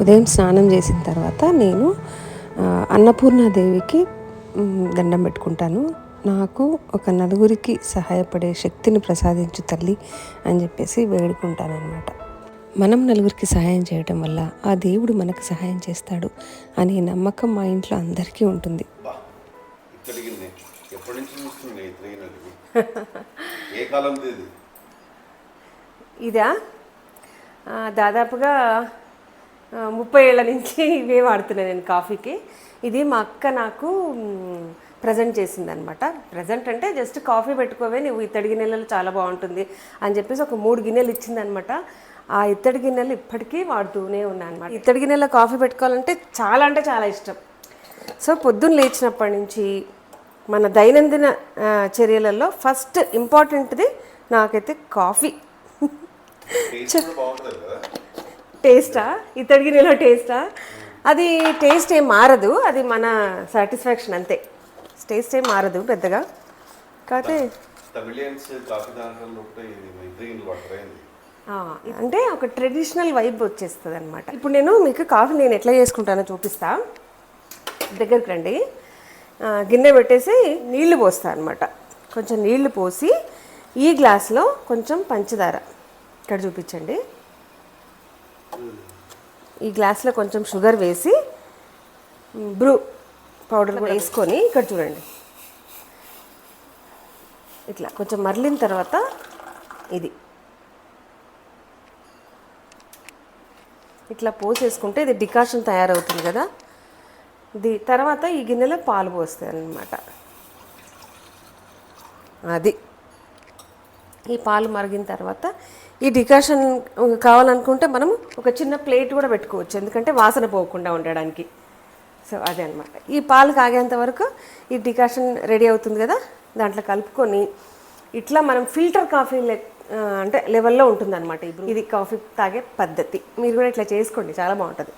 ఉదయం స్నానం చేసిన తర్వాత నేను అన్నపూర్ణాదేవికి దండం పెట్టుకుంటాను. నాకు ఒక నలుగురికి సహాయపడే శక్తిని ప్రసాదించు తల్లి అని చెప్పేసి వేడుకుంటాను అనమాట మనం నలుగురికి సహాయం చేయటం వల్ల ఆ దేవుడు మనకు సహాయం చేస్తాడు అనే నమ్మకం మా ఇంట్లో అందరికీ ఉంటుంది. ఇది? దాదాపుగా ముప్పై ఏళ్ళ నుంచి ఇవే వాడుతున్నాను నేను కాఫీకి. ఇది మా అక్క నాకు ప్రజెంట్ చేసిందనమాట ప్రజెంట్ అంటే జస్ట్ కాఫీ పెట్టుకోవే నువ్వు ఇత్తడి గిన్నెలలో చాలా బాగుంటుంది అని చెప్పేసి ఒక మూడు గిన్నెలు ఇచ్చిందనమాట ఆ ఇత్తడి గిన్నెలు ఇప్పటికీ వాడుతూనే ఉన్నాను అనమాట ఇత్తడి గిన్నెలో కాఫీ పెట్టుకోవాలంటే చాలా అంటే చాలా ఇష్టం. సో పొద్దున్న లేచినప్పటి నుంచి మన దైనందిన చర్యలలో ఫస్ట్ ఇంపార్టెంట్ది నాకైతే కాఫీ. టేస్ట్? ఇత్తడి గిన్నెలో టేస్టా? అది టేస్ట్ ఏం మారదు. అది మన సాటిస్ఫాక్షన్ అంతే. టేస్ట్ ఏం మారదు పెద్దగా. కాకపోతే అంటే ఒక ట్రెడిషనల్ వైబ్ వచ్చేస్తుంది అనమాట ఇప్పుడు నేను మీకు కాఫీ నేను ఎట్లా చేసుకుంటానో చూపిస్తా. దగ్గరికి రండి. గిన్నె పెట్టేసి నీళ్ళు పోస్తా అనమాట కొంచెం నీళ్ళు పోసి ఈ గ్లాస్లో కొంచెం పంచదార. ఇక్కడ చూపించండి. ఈ గ్లాస్లో కొంచెం షుగర్ వేసి బ్రూ పౌడర్ కూడా వేసుకొని ఇక్కడ చూడండి. ఇట్లా కొంచెం మరలిన తర్వాత ఇది. ఇట్లా పోసేసుకుంటే ఇది డికాషన్ తయారవుతుంది కదా. ది తర్వాత ఈ గిన్నెలో పాలు పోస్తాయి అన్నమాట అది. ఈ పాలు మరిగిన తర్వాత ఈ డికాషన్ కావాలనుకుంటే మనం ఒక చిన్న ప్లేట్ కూడా పెట్టుకోవచ్చు. ఎందుకంటే వాసన పోకుండా ఉండడానికి. సో అదే అనమాట ఈ పాలు కాగేంత వరకు ఈ డికాషన్ రెడీ అవుతుంది కదా దాంట్లో కలుపుకొని ఇట్లా మనం ఫిల్టర్ కాఫీ లె అంటే లెవెల్లో ఉంటుంది అనమాట ఇది కాఫీ తాగే పద్ధతి. మీరు కూడా ఇట్లా చేసుకోండి చాలా బాగుంటుంది.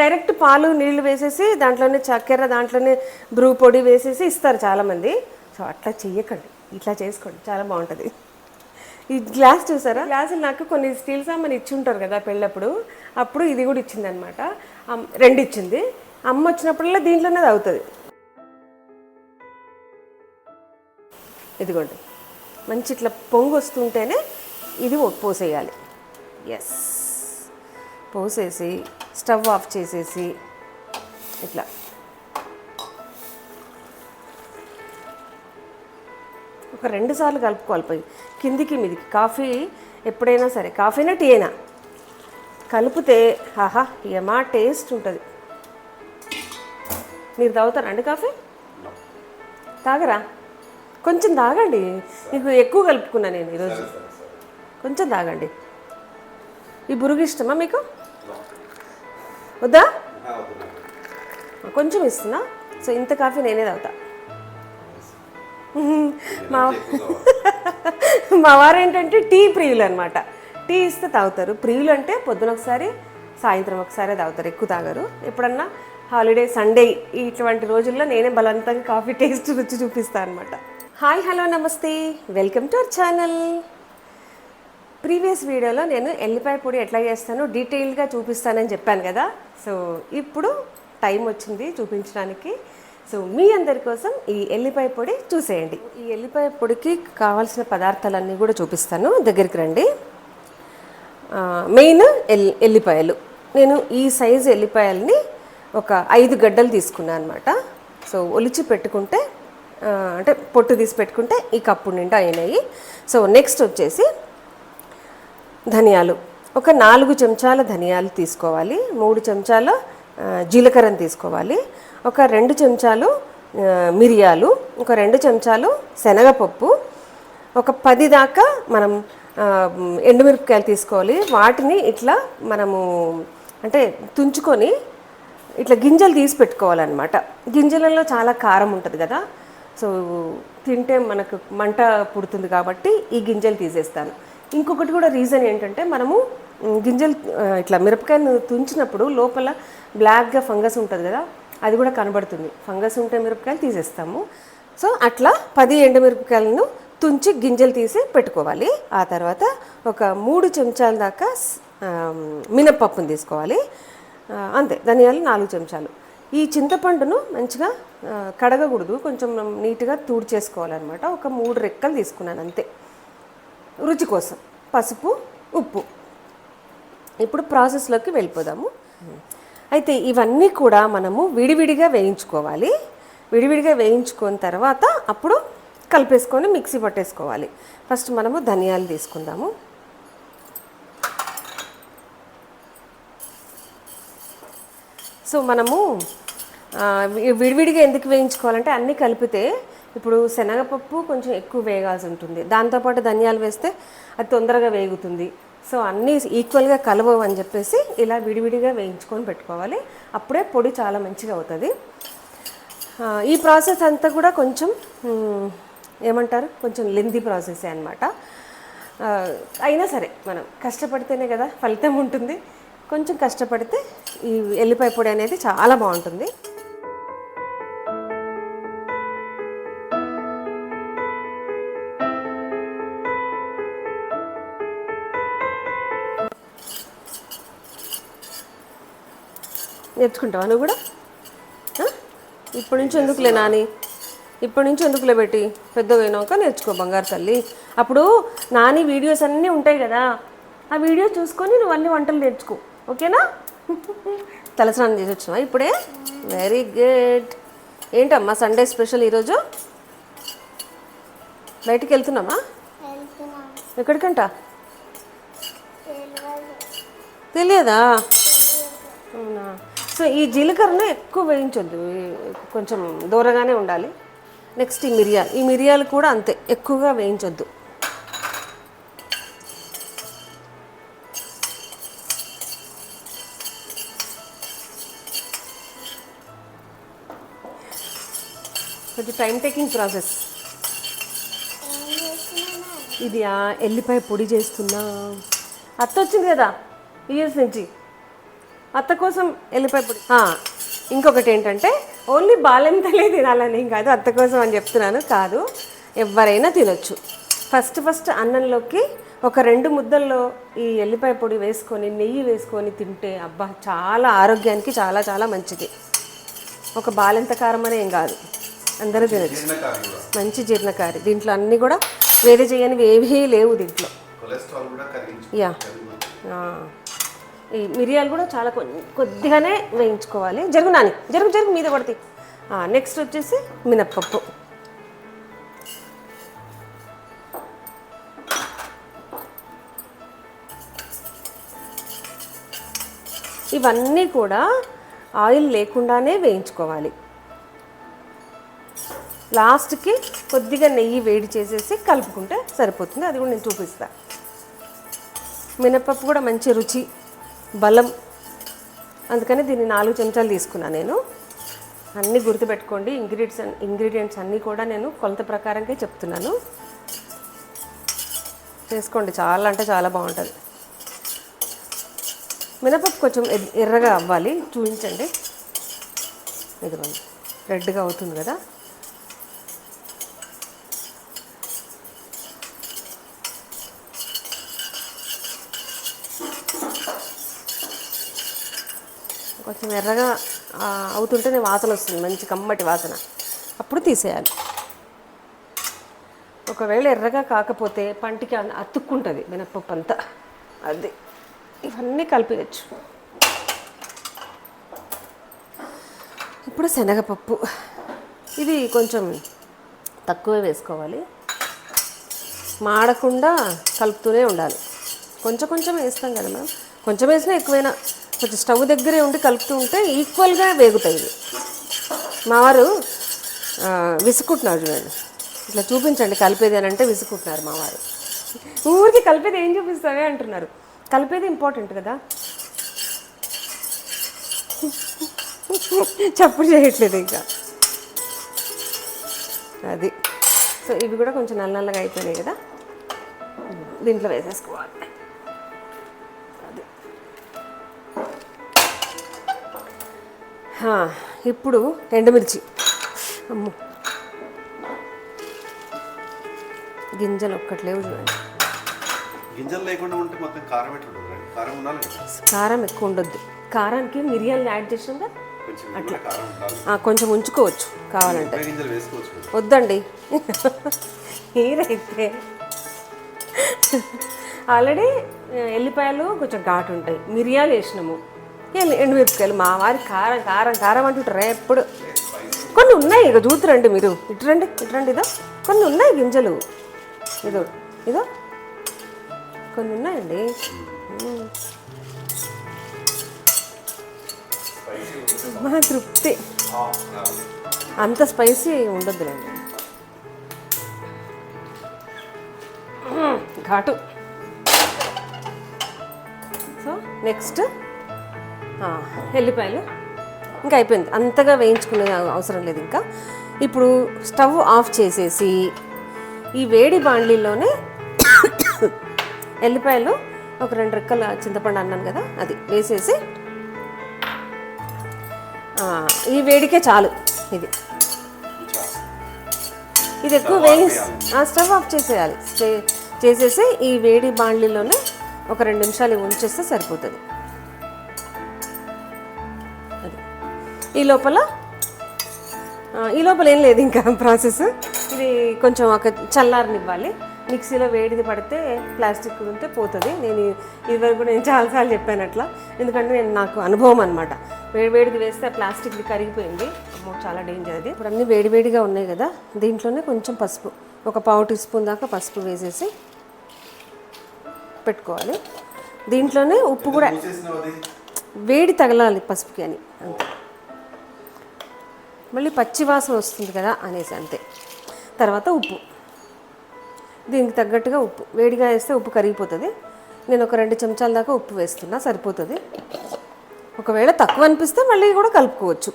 డైరెక్ట్ పాలు నీళ్ళు వేసేసి దాంట్లోనే చక్కెర దాంట్లోనే బ్రూ పొడి వేసేసి ఇస్తారు చాలామంది. సో అట్లా చేయకండి ఇట్లా చేసుకోండి చాలా బాగుంటుంది. ఈ గ్లాస్ చూసారా? గ్లాస్ నాకు కొన్ని స్టీల్ సామాన్ ఇచ్చి ఉంటారు కదా పెళ్ళప్పుడు అప్పుడు ఇది కూడా ఇచ్చింది అనమాట రెండు ఇచ్చింది అమ్మ వచ్చినప్పుడల్లా దీంట్లోనే తాగుతుంది. ఇదిగోండి. మంచి ఇట్లా పొంగు వస్తుంటేనే ఇది పోసేయాలి. ఎస్ పోసేసి స్టవ్ ఆఫ్ చేసేసి ఇట్లా. ఒక రెండు సార్లు కలుపుకోవాలి పోయి. కిందికి మీదికి. కాఫీ ఎప్పుడైనా సరే. కాఫీనా టీ అయినా కలిపితే ఆహా ఏమా టేస్ట్ ఉంటుంది. మీరు తాగుతారా అండి కాఫీ? తాగరా? కొంచెం తాగండి. మీకు ఎక్కువ కలుపుకున్నా నేను ఈరోజు. కొంచెం తాగండి. ఈ బురుగు ఇష్టమా మీకు? వద్దా? కొంచెం ఇస్తున్నా. సో ఇంత కాఫీ నేనే తాగుతా. మా మా వారు ఏంటంటే టీ ప్రియులు అనమాట టీ ఇస్తే తాగుతారు. ప్రియులు అంటే పొద్దున ఒకసారి సాయంత్రం ఒకసారి తాగుతారు. ఎక్కువ తాగరు. ఎప్పుడన్నా హాలిడే సండే ఇటువంటి రోజుల్లో నేనే బలవంతంగా కాఫీ టేస్ట్ రుచి చూపిస్తాను అనమాట హాయ్ హలో నమస్తే. Welcome to our channel previous వీడియోలో నేను ఎల్లిపాయ పొడి ఎట్లా చేస్తానో డీటెయిల్గా చూపిస్తానని చెప్పాను కదా. సో ఇప్పుడు టైం వచ్చింది చూపించడానికి. సో మీ అందరి కోసం ఈ ఎల్లిపాయ పొడి చూసేయండి. ఈ ఎల్లిపాయ పొడికి కావాల్సిన పదార్థాలన్నీ కూడా చూపిస్తాను. దగ్గరికి రండి. మెయిన్ ఎల్ ఎల్లిపాయలు. నేను ఈ సైజు ఎల్లిపాయల్ని ఒక ఐదు గడ్డలు తీసుకున్నాను అనమాట సో ఒలిచి పెట్టుకుంటే అంటే పొట్టు తీసి పెట్టుకుంటే ఈ కప్పు నిండా అయినాయి. సో నెక్స్ట్ వచ్చేసి ధనియాలు. ఒక నాలుగు చెంచాల ధనియాలు తీసుకోవాలి. మూడు చెంచాల జీలకర్రని తీసుకోవాలి. ఒక రెండు చెంచాలు మిరియాలు ఒక రెండు చెంచాలు శనగపప్పు ఒక పది దాకా మనం ఎండుమిరపకాయలు తీసుకోవాలి. వాటిని ఇట్లా మనము అంటే తుంచుకొని ఇట్లా గింజలు తీసి పెట్టుకోవాలన్నమాట. గింజలలో చాలా కారం ఉంటుంది కదా. సో తింటే మనకు మంట పుడుతుంది కాబట్టి ఈ గింజలు తీసేస్తాను. ఇంకొకటి కూడా రీజన్ ఏంటంటే మనము గింజలు ఇట్లా మిరపకాయను తుంచినప్పుడు లోపల బ్లాక్గా ఫంగస్ ఉంటుంది కదా అది కూడా కనబడుతుంది. ఫంగస్ ఉంటే మిరపకాయలు తీసేస్తాము. సో అట్లా పది ఎండుమిరపకాయలను తుంచి గింజలు తీసి పెట్టుకోవాలి. ఆ తర్వాత ఒక మూడు చెంచాల దాకా మినప్పప్పును తీసుకోవాలి. అంతే ధనియాలు నాలుగు చెంచాలు. ఈ చింతపండును మంచిగా కడగకూడదు కొంచెం నీట్గా తూడు చేసుకోవాలన్నమాట ఒక మూడు రెక్కలు తీసుకున్నాను అంతే. రుచి కోసం పసుపు ఉప్పు. ఇప్పుడు ప్రాసెస్లోకి వెళ్ళిపోదాము. అయితే ఇవన్నీ కూడా మనము విడివిడిగా వేయించుకోవాలి. విడివిడిగా వేయించుకున్న తర్వాత అప్పుడు కలిపేసుకొని మిక్సీ పట్టేసుకోవాలి. ఫస్ట్ మనము ధనియాలు తీసుకుందాము. సో మనము విడివిడిగా ఎందుకు వేయించుకోవాలంటే అన్నీ కలిపితే ఇప్పుడు శనగపప్పు కొంచెం ఎక్కువ వేగాల్సి ఉంటుంది. దాంతోపాటు ధనియాలు వేస్తే అది తొందరగా వేగుతుంది. సో అన్నీ ఈక్వల్గా కలవవు అని చెప్పేసి ఇలా విడివిడిగా వేయించుకొని పెట్టుకోవాలి. అప్పుడే పొడి చాలా మంచిగా అవుతుంది. ఈ ప్రాసెస్ అంతా కూడా కొంచెం ఏమంటారు? కొంచెం లెంది ప్రాసెసే అనమాట అయినా సరే మనం కష్టపడితేనే కదా ఫలితం ఉంటుంది. కొంచెం కష్టపడితే ఈ ఎల్లిపాయ పొడి అనేది చాలా బాగుంటుంది. నేర్చుకుంటావా నువ్వు కూడా? ఇప్పటి నుంచి ఎందుకులే నాని? ఇప్పటి నుంచి ఎందుకులే పెట్టి పెద్ద పోయినాక నేర్చుకో బంగారు తల్లి. అప్పుడు నాని వీడియోస్ అన్నీ ఉంటాయి కదా ఆ వీడియో చూసుకొని నువ్వు అన్ని వంటలు నేర్చుకో. ఓకేనా? తలస్నానం చేసి వచ్చినావా ఇప్పుడే? వెరీ గుడ్ ఏంటమ్మా సండే స్పెషల్ ఈరోజు? బయటికి వెళ్తున్నామా? ఎక్కడికంట? తెలియదా? సో ఈ జీలకర్రను ఎక్కువ వేయించొద్దు. కొంచెం దూరంగానే ఉండాలి. నెక్స్ట్ ఈ మిరియాలు. ఈ మిరియాలు కూడా అంతే ఎక్కువగా వేయించొద్దు. కొంచెం టైం టేకింగ్ ప్రాసెస్ ఇది ఎల్లిపాయ పొడి చేస్తున్నా. అత్త వచ్చింది కదా ఇయర్స్ నుంచి. అత్త కోసం ఎల్లిపాయ పొడి ఆ, ఇంకొకటి ఏంటంటే ఓన్లీ బాలెంతలే తినాలని కాదు అత్త కోసం అని చెప్తున్నాను. కాదు ఎవరైనా తినొచ్చు. ఫస్ట్ ఫస్ట్ అన్నంలోకి ఒక రెండు ముద్దల్లో ఈ ఎల్లిపాయ పొడి వేసుకొని నెయ్యి వేసుకొని తింటే అబ్బా చాలా ఆరోగ్యానికి చాలా చాలా మంచిది. ఒక బాలెంత కారం అనే ఏం కాదు. అందరూ తినచ్చు. మంచి జీర్ణకారి. దీంట్లో అన్నీ కూడా వేరే చేయనివి ఏవీ లేవు దీంట్లో. కొలెస్ట్రాల్ కూడా కరిగించు యా ఆ. ఈ మిరియాలు కూడా చాలా కొద్దిగానే వేయించుకోవాలి. జరుగు నాని జరుగు జరుగు మీద పడతాయి నెక్స్ట్ వచ్చేసి మినప్పప్పు. ఇవన్నీ కూడా ఆయిల్ లేకుండానే వేయించుకోవాలి. లాస్ట్కి కొద్దిగా నెయ్యి వేడి చేసేసి కలుపుకుంటే సరిపోతుంది. అది కూడా నేను చూపిస్తాను మినపప్పు కూడా మంచి రుచి బలం. అందుకని దీన్ని నాలుగు చెంచాలు తీసుకున్నాను నేను. అన్నీ గుర్తుపెట్టుకోండి. ఇంగ్రీడియంట్స్ ఇంగ్రీడియంట్స్ అన్నీ కూడా నేను కొలత ప్రకారంగా చెప్తున్నాను. చేసుకోండి. చాలా అంటే చాలా బాగుంటుంది. మినపప్పు కొంచెం ఎర్రగా అవ్వాలి. చూపించండి. ఇదిగోండి. రెడ్గా అవుతుంది కదా? కొంచెం ఎర్రగా అవుతుంటేనే వాసన వస్తుంది మంచి కమ్మటి వాసన. అప్పుడు తీసేయాలి. ఒకవేళ ఎర్రగా కాకపోతే పంటికి అతుక్కుంటుంది మినప్పప్పు అంతా. అది. ఇవన్నీ కలిపేయచ్చు. ఇప్పుడు శనగపప్పు. ఇది కొంచెం తక్కువే వేసుకోవాలి. మాడకుండా కలుపుతూనే ఉండాలి. కొంచెం కొంచెం వేస్తాం కదా మనం కొంచెం వేసినా ఎక్కువైనా కొంచెం స్టవ్ దగ్గరే ఉండి కలుపుతూ ఉంటే ఈక్వల్గా వేగుతాయి ఇవి. మా వారు విసుకుంటున్నారు చూడండి. ఇట్లా చూపించండి కలిపేది అని అంటే విసుకుంటున్నారు మా వారు. ఊరికి కలిపేది ఏం చూపిస్తావే అంటున్నారు. కలిపేది ఇంపార్టెంట్ కదా. చప్పుడు చేయట్లేదు ఇంకా. అది. సో ఇవి కూడా కొంచెం నల్ల నల్లగా అయిపోయినాయి కదా. దీంట్లో వేసేసుకోవాలి. ఇప్పుడు ఎండుమిర్చి. అమ్ము. గింజలు ఒక్కట్లేవు చూడండి. గింజలు లేకుండా ఉంటే మొత్తం కారం కారం ఉండాలి కదా? కారం ఎక్కువ ఉండొద్దు. కారానికి మిరియాలు యాడ్ కారం ఉండాలి. ఆ, కొంచెం ఉంచుకోవచ్చు కావాలంటే. కదా. వద్దండి. మీరైతే ఆల్రెడీ ఎల్లిపాయలు కొంచెం ఘాటు ఉంటాయి. మిరియాలు వేసినాము. ఎండుమిరపకాయలు మా వారి కారం కారం కారం అంటుంటారు ఎప్పుడు. కొన్ని ఉన్నాయి ఇక చూతురండి మీరు. ఇటు రండి ఇటు రండి ఇదో. కొన్ని ఉన్నాయి గింజలు. ఇదో ఇదో. కొన్ని ఉన్నాయండి. మా తృప్తి. అంత స్పైసీ ఉండొద్దులేండి ఘాటు. So next. ఎల్లిపాయలు. ఇంకా అయిపోయింది. అంతగా వేయించుకునే అవసరం లేదు ఇంకా. ఇప్పుడు స్టవ్ ఆఫ్ చేసేసి ఈ వేడి బాండ్లీలోనే ఎల్లిపాయలు ఒక రెండు రెక్కల చింతపండు అన్నాను కదా అది వేసేసి ఈ వేడికే చాలు ఇది. ఇది ఎక్కువ వేయి స్టవ్ ఆఫ్ చేసేయాలి. చేసేసి ఈ వేడి బాండ్లీలోనే ఒక రెండు నిమిషాలు ఉంచేస్తే సరిపోతుంది. ఈ లోపల? ఈ లోపల ఏం లేదు ఇంకా ప్రాసెస్. ఇది కొంచెం ఒక చల్లారనివ్వాలి. మిక్సీలో వేడిది పడితే ప్లాస్టిక్ ఉంటే పోతుంది. నేను ఇదివరకు నేను చాలాసార్లు చెప్పాను అట్లా. ఎందుకంటే నేను నాకు అనుభవం అనమాట వేడి వేడిది వేస్తే ప్లాస్టిక్ది కరిగిపోయింది. అమ్మో చాలా డేంజర్ అది. ఇప్పుడు అన్నీ వేడి వేడిగా ఉన్నాయి కదా దీంట్లోనే కొంచెం పసుపు. ఒక పావు టీ స్పూన్ దాకా పసుపు వేసేసి పెట్టుకోవాలి. దీంట్లోనే ఉప్పు కూడా వేడి తగలాలి పసుపుకి అని. అంతే. మళ్ళీ పచ్చివాసన వస్తుంది కదా అనేసి అంతే. తర్వాత ఉప్పు. దీనికి తగ్గట్టుగా ఉప్పు. వేడిగా వేస్తే ఉప్పు కరిగిపోతుంది. నేను ఒక రెండు చెంచాల దాకా ఉప్పు వేస్తున్నా సరిపోతుంది. ఒకవేళ తక్కువ అనిపిస్తే మళ్ళీ కూడా కలుపుకోవచ్చు.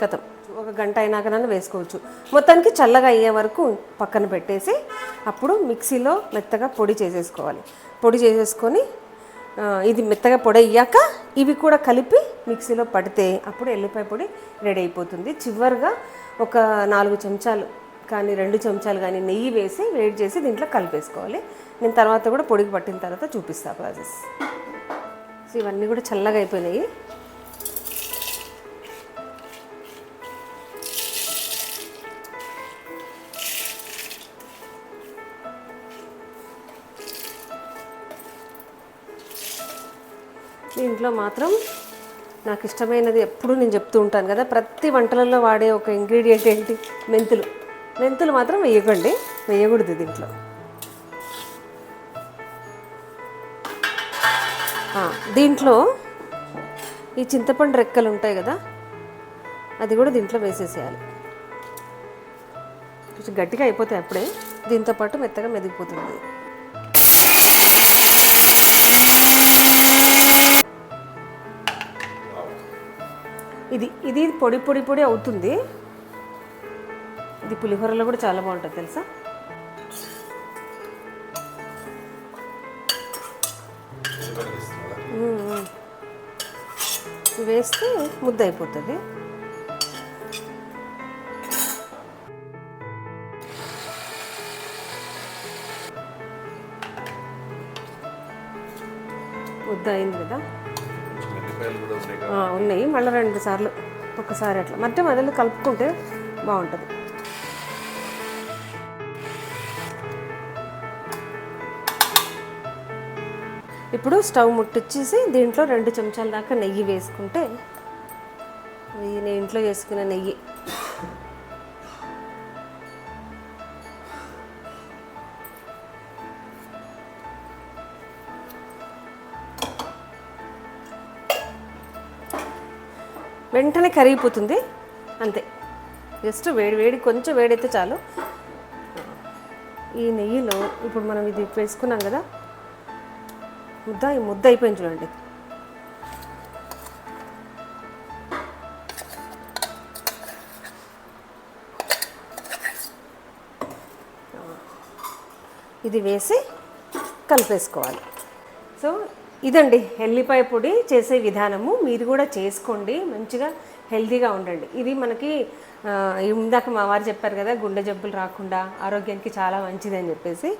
కథం. ఒక గంట అయినాకనైనా వేసుకోవచ్చు. మొత్తానికి చల్లగా అయ్యే వరకు పక్కన పెట్టేసి అప్పుడు మిక్సీలో మెత్తగా పొడి చేసేసుకోవాలి. పొడి చేసేసుకొని ఇది మెత్తగా పొడి అయ్యాక ఇవి కూడా కలిపి మిక్సీలో పడితే అప్పుడు ఎల్లిపాయ పొడి రెడీ అయిపోతుంది. చివరిగా ఒక నాలుగు చెంచాలు కానీ రెండు చెంచాలు కానీ నెయ్యి వేసి వేడి చేసి దీంట్లో కలిపేసుకోవాలి. నేను తర్వాత కూడా పొడికి పట్టిన తర్వాత చూపిస్తాను ప్రాసెస్. సో ఇవన్నీ కూడా చల్లగా అయిపోయినాయి. దీంట్లో మాత్రం నాకు ఇష్టమైనది ఎప్పుడు నేను చెప్తూ ఉంటాను కదా. ప్రతి వంటలలో వాడే ఒక ఇంగ్రీడియంట్ ఏంటి? మెంతులు. మెంతులు మాత్రం వేయకండి. వేయకూడదు దీంట్లో. దీంట్లో ఈ చింతపండు రెక్కలు ఉంటాయి కదా అది కూడా దీంట్లో వేసేసేయాలి. కొంచెం గట్టిగా అయిపోతాయి అప్పుడే. దీంతో పాటు మెత్తగా మెదిగిపోతుంది. ఇది ఇది పొడి పొడి పొడి అవుతుంది. ఇది పులిహోరలో కూడా చాలా బాగుంటుంది తెలుసా? వేస్తే ముద్ద అయిపోతుంది. ముద్ద అయింది కదా? ఉన్నాయి మళ్ళీ రెండు సార్లు ఒకసారి అట్లా. మధ్య మధ్యలో కలుపుకుంటే బాగుంటుంది. ఇప్పుడు స్టవ్ ముట్టించేసి దీంట్లో రెండు చెంచాల దాకా నెయ్యి వేసుకుంటే ఇది నేను ఇంట్లో చేసుకున్న నెయ్యి వెంటనే కరిగిపోతుంది. అంతే. జస్ట్ వేడి వేడి కొంచెం వేడైతే చాలు. ఈ నెయ్యిలో ఇప్పుడు మనం ఇది వేసుకున్నాం కదా ముద్ద ఈ ముద్ద అయిపోయింది చూడండి. ఇది వేసి కలిపేసుకోవాలి. సో ఇదండి ఎల్లిపాయ పొడి చేసే విధానము. మీరు కూడా చేసుకోండి మంచిగా హెల్తీగా ఉండండి. ఇది మనకి ఇందాక మా వారు చెప్పారు కదా గుండె జబ్బులు రాకుండా ఆరోగ్యానికి చాలా మంచిది అని చెప్పేసి.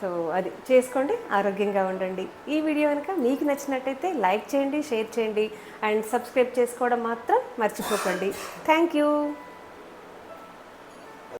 సో అది చేసుకోండి ఆరోగ్యంగా ఉండండి. ఈ వీడియో కనుక మీకు నచ్చినట్టయితే లైక్ చేయండి షేర్ చేయండి. అండ్ సబ్స్క్రైబ్ చేసుకోవడం మాత్రం మర్చిపోకండి. Thank you.